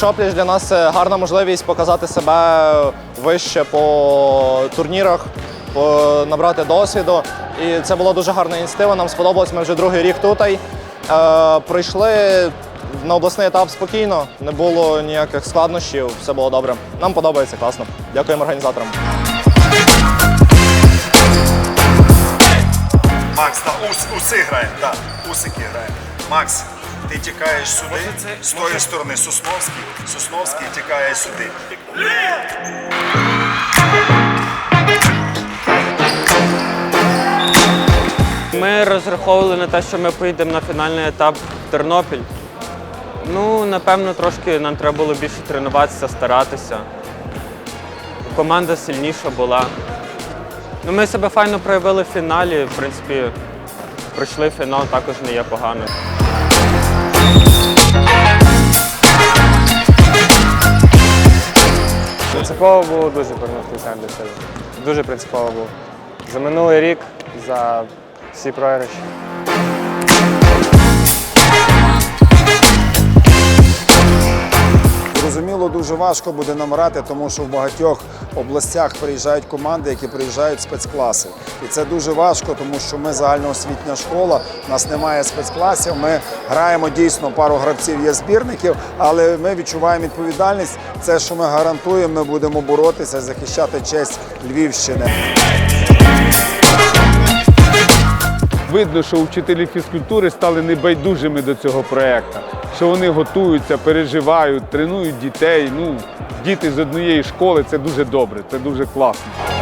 Коледж Опліч для нас це гарна можливість показати себе вище по турнірах, по- набрати досвіду. І це була дуже гарна ініціатива. Нам сподобалось. Ми вже другий рік тут. Е, прийшли на обласний етап спокійно, не було ніяких складнощів, все було добре. Нам подобається класно. Дякуємо організаторам. Макс, да, ус, уси граємо, да, усики граємо. Макс, ти тікаєш сюди, з тої сторони Сосновський, Сосновський тікає сюди. Ми розраховували на те, що ми поїдемо на фінальний етап в Тернопіль. Ну, напевно, трошки нам треба було більше тренуватися, старатися. Команда сильніша була. Ну, ми себе файно проявили в фіналі. В принципі, пройшли фінал, також не є погано. Принципово було дуже повернути сам для себе. Дуже принципово було. За минулий рік, за всі програші. Зрозуміло, дуже важко буде нам грати, тому що в багатьох областях приїжджають команди, які приїжджають спецкласи. І це дуже важко, тому що ми загальноосвітня школа, у нас немає спецкласів. Ми граємо дійсно пару гравців, є збірників, але ми відчуваємо відповідальність. Це, що ми гарантуємо, ми будемо боротися, захищати честь Львівщини. Видно, що вчителі фізкультури стали небайдужими до цього проєкту, що вони готуються, переживають, тренують дітей. Ну, діти з однієї школи це дуже добре, це дуже класно.